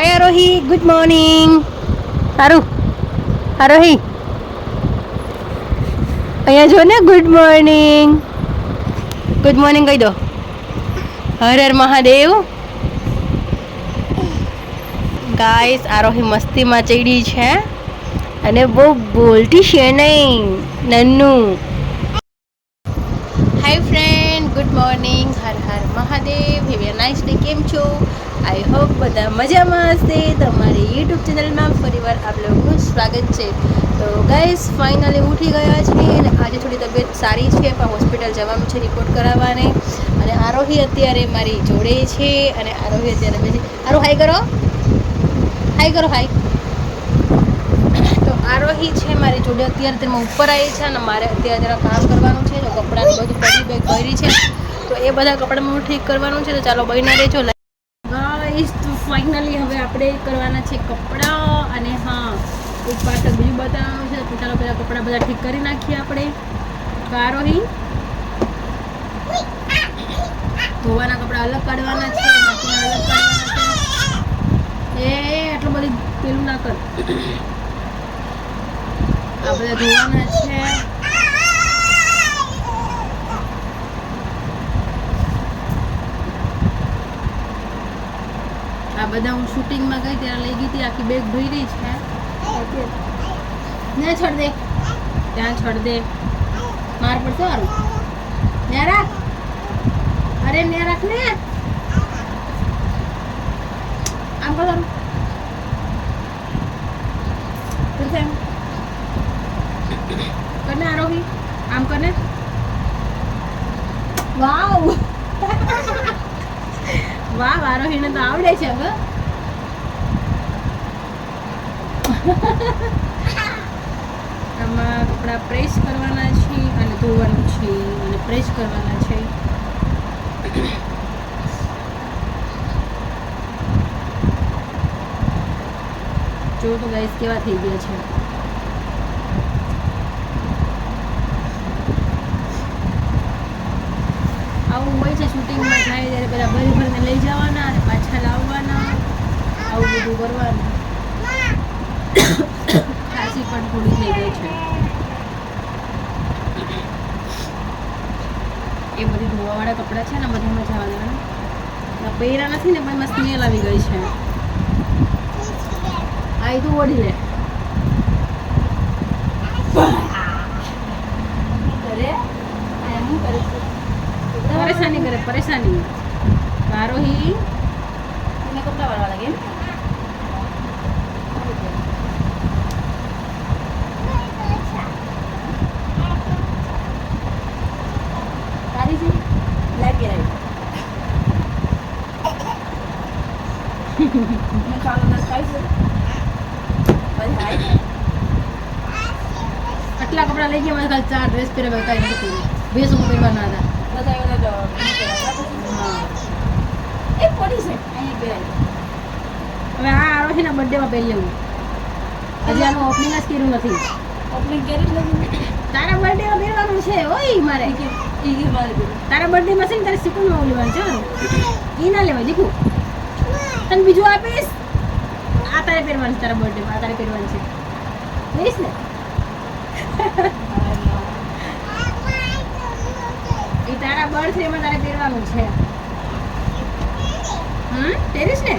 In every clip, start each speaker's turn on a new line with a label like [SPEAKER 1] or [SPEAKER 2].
[SPEAKER 1] હાય આરોહી good morning સારું આરોહી અહીંયા જો ને ગુડ મોર્નિંગ ગુડ મોર્નિંગ કહી દો. હર હર મહાદેવ. ગાઈસ આરોહી મસ્તીમાં ચડી છે. અને બહુ બોલતી છે નહીં, નન્નું. Hi friend good morning Har Har Mahadev. Have a nice day કેમ છો? આઈ હોપ બધા મજામાં હશે. તમારી યુટ્યુબ ચેનલમાં ફરીવાર આપ લોકોનું સ્વાગત છે. તો ગાઈસ ફાઇનલી ઉઠી ગયા છે અને આજે થોડી તબિયત સારી છે, પણ હોસ્પિટલ જવાનું છે રિપોર્ટ કરાવવાને. અને આરોહી અત્યારે મારી જોડે છે અને આરોહી અત્યારે બેસી આરો હાઈ કરો. હાઈ કરો હાઈ તો આરોહી છે મારી જોડે અત્યારે તેમાં ઉપર આવી છે અને મારે અત્યારે જરા કામ કરવાનું છે. તો કપડાનું બધું પડી બેગ કરી છે. તો એ બધા કપડામાં ઠીક કરવાનું છે. તો ચાલો બહીને રહેજો ફાઇનલી હવે આપણે કરવાના છે કપડાં અને હા એક પાછળ બીજું બતાવવાનું છે. પોતાના પેલા કપડાં બધા ઠીક કરી નાખીએ આપણે. કારોહી ધોવાના કપડાં અલગ કાઢવાના છે. એ, આટલું બધું પેલું ના કર. આ બધા ધોવાના છે આ બધા હું શૂટિંગમાં ગઈ ત્યારે લઈ ગઈ હતી, આખી બેગ ભરી છે. ને છોડ દે. ત્યાં છોડ દે. માર પડશે મારું ને રાખ. અરે ને રાખ ને. આમ કરો કરને આરોહી. આમ કરને વાવ. વાહ, વારોહીને તો આવડે છે હવે. આમાં કપડાં પ્રેસ કરવાના છે અને ધોવાનું છે અને પ્રેસ કરવાના છે. જો તો ગાઈસ કેવા થઈ ગયા છે આવું હોય છે શૂટિંગમાં જાય ત્યારે પેલા ભરી ભરીને લઈ જવાના અને પાછા લાવવાના આવું કરવાનું ખાંસી પણ થોડી થઈ ગઈ છે. એ બધી ધોવાવાળા કપડાં છે ને બધામાં જવા દેવાના. પહેર્યા નથી ને પણ મસ્તી સ્મેલ આવી ગઈ છે. આ એ તું ઓઢી લે. કરે પરેશાની કરે પરેશાની. આરોહી
[SPEAKER 2] એને કપડા વાળવા લાગે એમ? તારી છે લાઈ પહેરાવી મેં ચાલો ના ખાઈ છે પછી હાય
[SPEAKER 1] આટલા કપડાં લઈ ગયા મારે ખાલી ચાર ડ્રેસ પહેરવા કાંઈ નથી ભેસ હું પહેરવાના હતા.
[SPEAKER 2] બધા એવા તો નહીં પહેરાવ્યા.
[SPEAKER 1] હા.
[SPEAKER 2] એ પડી છે. અહીંયા
[SPEAKER 1] હવે આ આરોહીના બર્થડેમાં પહેરી લેવું હજી આનું ઓપનિંગ જ કર્યું નથી.
[SPEAKER 2] ઓપનિંગ કર્યું નથી.
[SPEAKER 1] તારા બર્થડેમાં પહેરવાનું છે ઓય મારે. તારા બર્થડેમાં છે ને તારે સિકુનમાં લેવાનું છે એ ના લેવાય લીખું. આ તારે પહેરવાનું છે તારા બર્થડેમાં આ તારે પહેરવાનું છે પહેરીશ ને એ તારા બર્થડેમાં તારે પહેરવાનું છે હમ પહેરીશ ને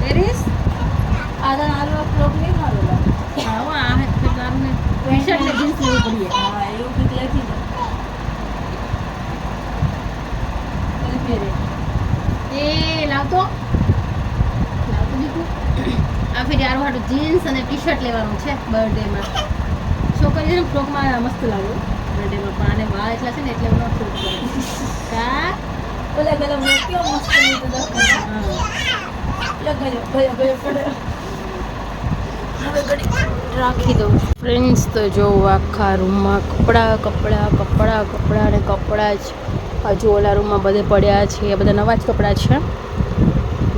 [SPEAKER 1] પહેરીશ
[SPEAKER 2] આદા નાનો ફ્રોક નહીં મારો લાગે.
[SPEAKER 1] હા હો, આ તો તારું ને ટી શર્ટ ને જીન્સ લેવું પડીએ
[SPEAKER 2] હા એવું કંઈક લખી દે પછી પહેરે
[SPEAKER 1] એ લાવતો લાવતો દીકુ આ ફેરી આરો હાટું જીન્સ અને ટી શર્ટ લેવાનું છે બર્થડેમાં છોકરીઓને ફ્રોકમાં મસ્ત લાગ્યું બર્થડેમાં પણ આને વાળ એટલા છે ને એટલે હું ફ્રોક કરું કા?
[SPEAKER 2] ઓલા ગલા મેં કેવો મસ્ત
[SPEAKER 1] રાખી દઉં ફ્રેન્ડ્સ તો જો આખા રૂમમાં કપડાં કપડાં કપડાં કપડાં અને કપડાં જ. હજુ ઓલા રૂમમાં બધે પડ્યા છે. બધા નવા જ કપડાં છે.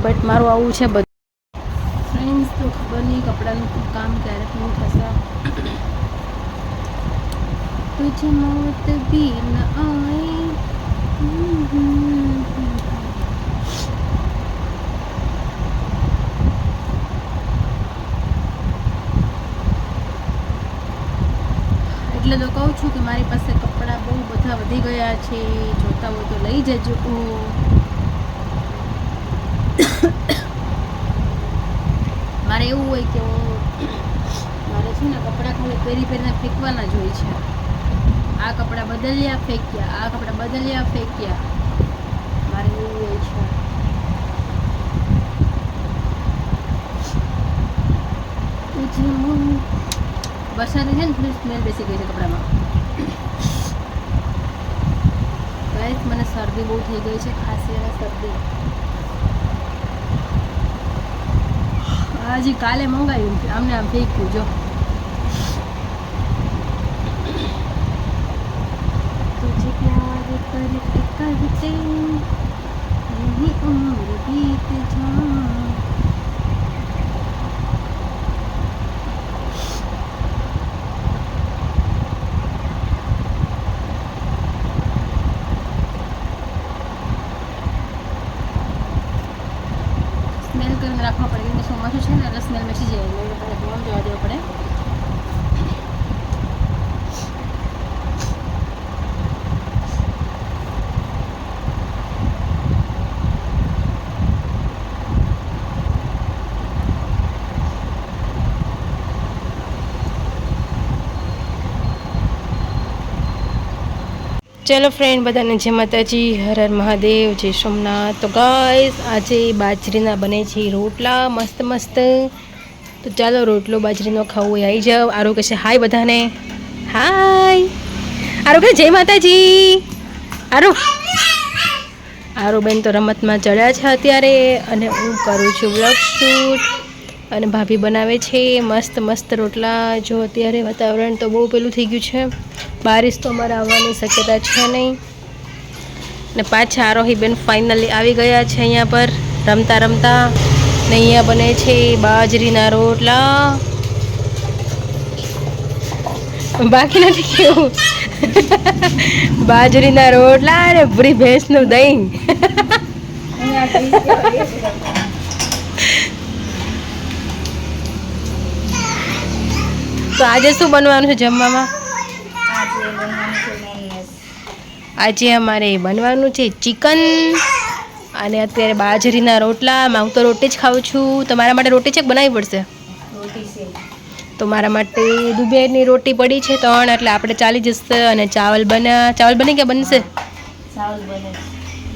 [SPEAKER 1] બટ મારું આવું છે બધું. તો ખબર નહીં, કપડાનું કામ, ક્યારે પૂરું થશે. तुझ मौत भी न आए એટલે તો કહું છું કે મારી પાસે કપડાં બહુ બધા વધી ગયા છે. જોતા હોય તો લઈ જજો. મારે એવું હોય કે મારે છે ને કપડાં ખાલી પહેરી પહેરીને ફેંકવાના જ હોય છે. આ કપડાં બદલ્યા, ફેંક્યા. આ કપડાં બદલ્યા, ફેંક્યા. મારે એવું હોય છે. વરસાદ છે ને થોડી સ્મેલ બેસી ગઈ છે કપડામાં. ગાઈસ મને શરદી બહુ થઈ ગઈ છે, ખાંસી અને શરદી. હજી કાલે મંગાવ્યું આમને આમ ફેંક્યું જો तुझे प्यार करके करते यही उम्र बीत जाए ચલો ફ્રેન્ડ બધાને જય માતાજી. હર હર મહાદેવ, જય સોમનાથ. તો ગાઈસ આજે બાજરીના બને છે રોટલા, મસ્ત મસ્ત. તો ચાલો રોટલો બાજરીનો ખાવો હોય આવી જાઓ. આરો કહે છે હાય બધાને. હાય આરો કે જય માતાજી. આરો. આરો બેન તો રમતમાં ચડ્યા છે અત્યારે અને હું કરું છું બ્લોગ શૂટ અને ભાભી બનાવે છે. મસ્ત મસ્ત રોટલા. જો અત્યારે વાતાવરણ તો બહુ પેલું થઈ ગયું છે. બારિશ તો અમારે આવવાની શક્યતા છે નહીં. ને પાછા આરોહી બેન ફાઇનલી આવી ગયા છે અહીંયા પર. રમતા રમતા ને અહીંયા બને છે બાજરીના રોટલા. બાકી નથી કેવું. બાજરીના રોટલા અને પૂરી ભેંસનું દહીં. તો આજે શું બનવાનું છે જમવામાં?
[SPEAKER 2] આજે
[SPEAKER 1] અમારે બનવાનું છે ચિકન. અને અત્યારે બાજરીના રોટલા હું તો રોટી જ ખાઉં છું. તમારા માટે રોટી છે બનાવવી પડશે? તો મારા માટે દુબેરની રોટી પડી છે ત્રણ એટલે આપણે ચાલી જશે. અને ચાવલ બના ચાવલ બની કે બનશે?
[SPEAKER 2] ચાવલ બને.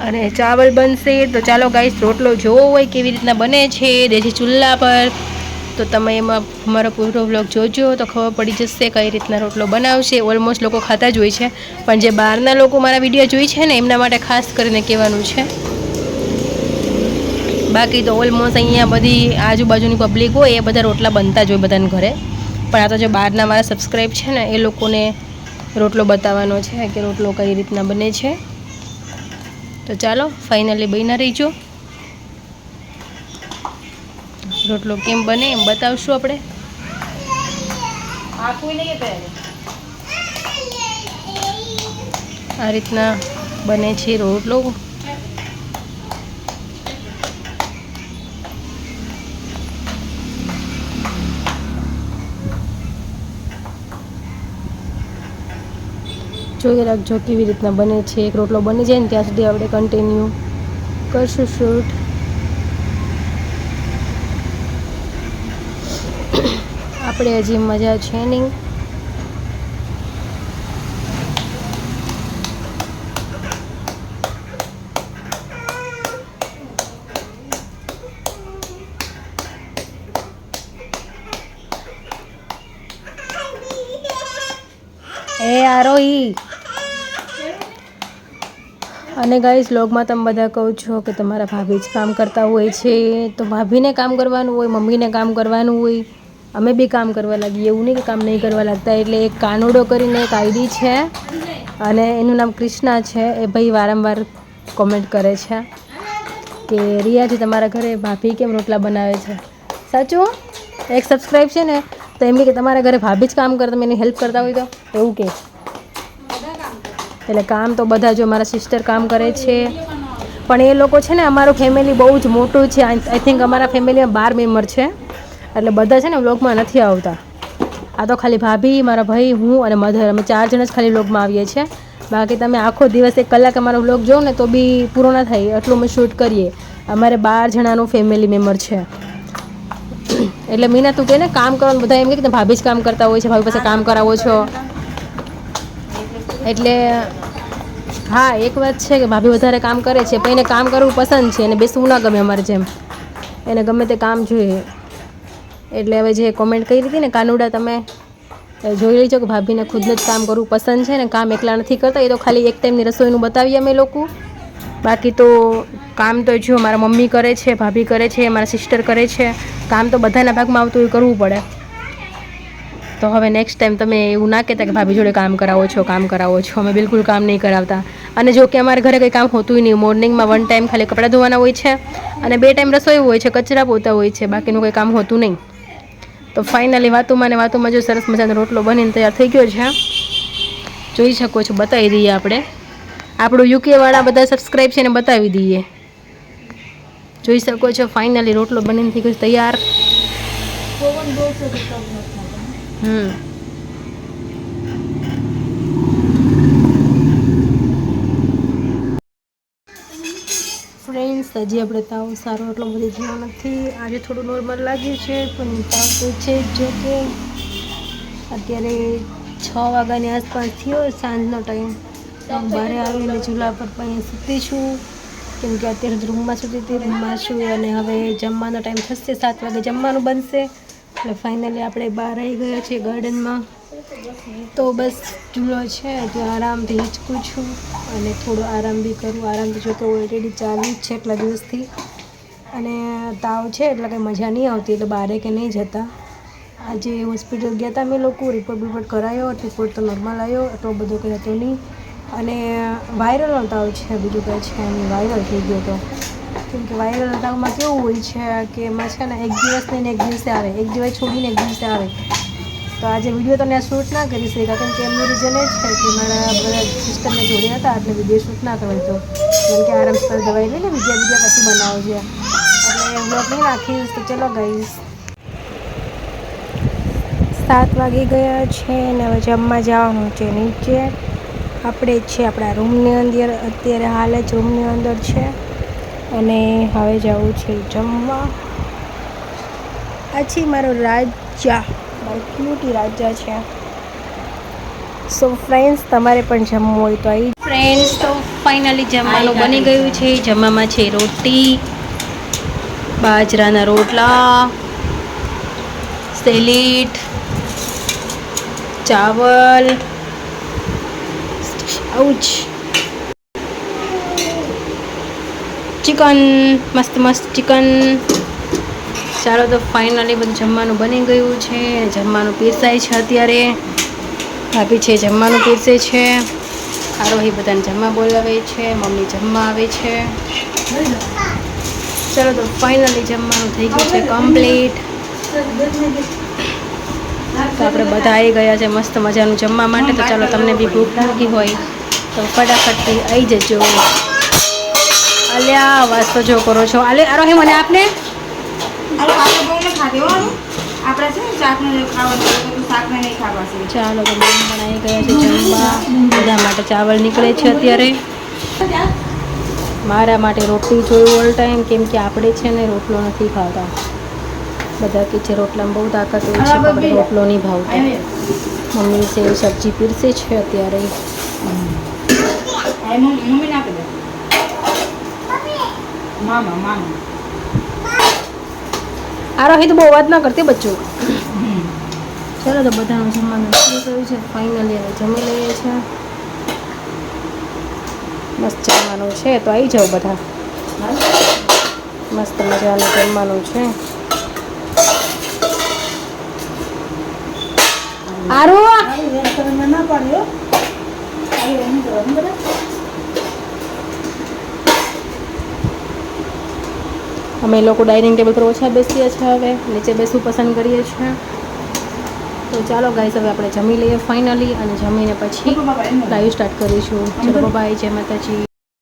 [SPEAKER 1] અને ચાવલ બનશે તો ચાલો ગાઈસ રોટલો જોવો હોય કેવી રીતના બને છે. દેશી ચૂલા પર તો તમે એમાં મારો પૂરો વ્લોગ જોજો, તો ખબર પડી જશે કઈ રીતના રોટલો બનાવશે. ઓલમોસ્ટ લોકો ખાતા જ હોય છે. પણ જે બહારના લોકો મારા વીડિયો જોઈ છે ને, એમના માટે ખાસ કરીને કહેવાનું છે. બાકી તો ઓલમોસ્ટ અહીંયા બધી આજુબાજુની પબ્લિક હોય, એ બધા રોટલા બનતા જ હોય બધાને ઘરે. પણ આ તો જે બહારના મારા સબસ્ક્રાઈબ છે ને, એ લોકોને રોટલો બતાવવાનો છે કે રોટલો કઈ રીતના બને છે. તો ચાલો ફાઇનલી બનીને રહીજો. રોટલો કેમ બને એમ બતાવશું આપણે. આ રીતના બને છે રોટલો. જોઈ રાખજો કેવી રીતના બને છે એક રોટલો બની જાય ને ત્યાં સુધી આપણે કન્ટિન્યુ કરશું શૂટ આપણે હજી મજા છે નહીં. એ આરોહી. અને ગાઈસ લોગમાં તમે બધા કહો છો કે તમારા ભાભી જ કામ કરતા હોય છે. તો ભાભીને કામ કરવાનું હોય, મમ્મીને કામ કરવાનું હોય. અમે બી કામ કરવા લાગીએ. એવું નહીં કે કામ નહીં કરવા લાગતા. એટલે એક કાનુડો કરીને એક આઈડી છે અને એનું નામ ક્રિષ્ના છે. એ ભાઈ વારંવાર કોમેન્ટ કરે છે કે રિયાજી તમારા ઘરે ભાભી કેમ રોટલા બનાવે છે? સાચું? એક સબસ્ક્રાઈબ છે ને, તો એમ કે તમારા ઘરે ભાભી જ કામ કરે, તમે એની હેલ્પ કરતા હોય તો? એવું કે. એટલે કામ તો બધા જો મારા સિસ્ટર કામ કરે છે. પણ એ લોકો છે ને, અમારું ફેમિલી બહુ જ મોટું છે. આઈ થિંક અમારા ફેમિલીમાં બાર મેમ્બર છે. એટલે બધા છે ને વ્લોગમાં નથી આવતા. આ તો ખાલી ભાભી, મારા ભાઈ, હું અને મધર. અમે ચાર જણ જ ખાલી વ્લોગમાં આવીએ છીએ. બાકી તમે આખો દિવસ એક કલાક અમારો વ્લોગ જોવો ને તો બી પૂરો ના થાય, એટલું અમે શૂટ કરીએ. અમારે બાર જણાનું ફેમિલી મેમ્બર છે. એટલે મીના, તું કે ને કામ કરવાનું, બધા એમ કે ભાભી જ કામ કરતા હોય છે, ભાભી પાસે કામ કરાવો છો. એટલે હા, એક વાત છે કે ભાભી વધારે કામ કરે છે, પણ એને કામ કરવું પસંદ છે, એને બેસવું ના ગમે અમારે જેમ. એને ગમે તે કામ જોઈએ. એટલે હવે જે કોમેન્ટ કરી હતી ને, કાનુડા તમે જોઈ લેજો કે ભાભીને ખુદને જ કામ કરવું પસંદ છે ને, કામ એકલા નથી કરતા, એ તો ખાલી એક ટાઈમની રસોઈનું બતાવીએ અમે લોકો. બાકી તો કામ તો જો મારા મમ્મી કરે છે, ભાભી કરે છે, મારા સિસ્ટર કરે છે, કામ તો બધાના ભાગમાં આવતું એ કરવું પડે. તો હવે નેક્સ્ટ ટાઈમ તમે એવું ના કહેતા કે ભાભી જોડે કામ કરાવો છો, કામ કરાવો છો, અમે બિલકુલ કામ નહીં કરાવતા. અને જો કે અમારે ઘરે કંઈ કામ હોતું નહીં, મોર્નિંગમાં વન ટાઈમ ખાલી કપડાં ધોવાના હોય છે, અને બે ટાઈમ રસોઈ હોય છે, કચરા પોતા હોય છે, બાકીનું કંઈ કામ હોતું નહીં. તો ફાઇનલી વાતોમાં ને વાતોમાં જો સરસ મજાનો રોટલો બનીને તૈયાર થઈ ગયો છે. જોઈ શકો છો બતાવી દઈએ આપણે. આપણું યુકેવાળા બધા સબસ્ક્રાઈબ છે ને બતાવી દઈએ. જોઈ શકો છો ફાઇનલી રોટલો બનીને થઈ ગયો તૈયાર. હમ ફ્રેન્ડ્સ હજી આપણે તાવ સારો એટલો બધો થયો નથી. આજે થોડું નોર્મલ લાગ્યું છે, પણ તાવ તો છે જ જો કે અત્યારે છ વાગ્યાની આસપાસ થયો, સાંજનો ટાઈમ બહારે આવીને ચૂલા પર અહીંયા સૂતી છું. કેમ કે અત્યારે રૂમમાં સૂતી હતી રૂમમાં છું અને હવે જમવાનો ટાઈમ થશે, સાત વાગે જમવાનું બનશે. એટલે ફાઇનલી આપણે બહાર આવી ગયા છીએ ગાર્ડનમાં તો બસ ચૂલો છે તો આરામથી હિંચકું છું અને થોડો આરામ બી કરું. આરામ તો જોતો ઓલરેડી ચાલુ જ છે એટલા દિવસથી. અને તાવ છે, એટલે કંઈ મજા નહીં આવતી, એટલે બારે કે નહીં જતા. આજે હોસ્પિટલ ગયા હતા અમે લોકો રિપોર્ટ બિપોર્ટ કરાયો રિપોર્ટ તો નોર્મલ આવ્યો, એટલો બધો કંઈ હતો નહીં. અને વાયરલનો તાવ છે, બીજું કંઈ છે એમ વાયરલ થઈ ગયો હતો કેમ કે વાયરલ તાવમાં કેવું હોય છે કે એમાં છે ને, એક દિવસ નહીં એક દિવસે આવે, એક દિવસ છોડીને એક દિવસે આવે. તો આજે વીડિયો તો મેં શૂટ ના કરી શક્યા કેમ કે એમનું રીઝન એ છે કે મારા બધા સિસ્ટરને જોડે હતા, એટલે વીડિયો શૂટ ના કરવાય તો. કેમ કે આરામસર દવાઈ લઈને બીજા બીજા પછી બનાવો છે. એટલે વ્લોગ નહીં રાખીશ, તો ચલો ગઈશ સાત વાગી ગયા છે ને હવે જમવા જવાનું છે નીચે. આપણે છે આપણા રૂમની અંદર, અત્યારે હાલ જ રૂમની અંદર છે. અને હવે જવું છે જમવા. પછી મારો રાજા. મારો ક્યુટી રાજા છે. સો ફ્રેન્ડ્સ તમારે પણ જમવું હોય તો આવી ફ્રેન્ડ્સ તો ફાઇનલી જમવાનું બની ગયું. છે. જમવામાં છે રોટી બાજરાના રોટલા સેલીટ ચાવલ. આવું જ ચિકન મસ્ત મસ્ત ચિકન ચાલો તો ફાઇનલી બધું જમવાનું બની ગયું છે. જમવાનું પીરસાય છે અત્યારે. ભાભી છે જમવાનું પીરસે છે. આરોહી બધાને જમવા બોલાવે છે, મમ્મી જમવા આવે છે. ચાલો તો ફાઇનલી જમવાનું થઈ ગયું છે કમ્પ્લીટ તો આપણે બધા આવી ગયા છે મસ્ત મજાનું જમવા માટે. તો ચાલો તમને બી ભૂખ લાગી હોય તો ફટાફટથી આવી જજો. અલ્યા વાત તો જો કરો છો. અલે આરોહી, મને આપને?
[SPEAKER 2] અરે આપણે બહુ નહીં ખાતી હો અનુ. આપણે છે ને શાકને ખાવાનું હોય તો શાકને નહીં ખાવા છે.
[SPEAKER 1] ચાલો તો બેન પણ આવી ગયા છે જમવા. બધા માટે ચાવલ નીકળે છે અત્યારે. મારા માટે રોટલી જોયું ઓલ ટાઈમ કેમ કે આપણે છે ને રોટલો નથી ખાતા. બધા કે છે રોટલામાં બહુ તાકાત હોય છે પણ આપણે રોટલો નહીં ભાવતો. મમ્મી સેવ સબ્જી પીરસે છે અત્યારે.
[SPEAKER 2] અરે મમ્મી મમ્મી ના આપી દે. મામા મામા.
[SPEAKER 1] આરોહી તો બહુ વાત ના કરતી બચ્ચું. ચાલો તો બધાનું જમવાનું શરૂ કર્યું છે. ફાઇનલી હવે જમી લઈએ છીએ મસ્ત જમવાનું છે. તો આવી જાઓ બધા. મસ્ત મજાનું જમવાનું છે. આરો
[SPEAKER 2] ના પાડ્યો
[SPEAKER 1] અમે લોકો ડાઇનિંગ ટેબલ પર ઓછા બેસીએ છીએ હવે નીચે બેસવું પસંદ કરીએ છીએ. તો ચાલો ગાઈસ હવે આપણે જમી લઈએ ફાઇનલી અને જમીને પછી લાઈવ સ્ટાર્ટ કરીશું. ચલો બાય જય માતાજી.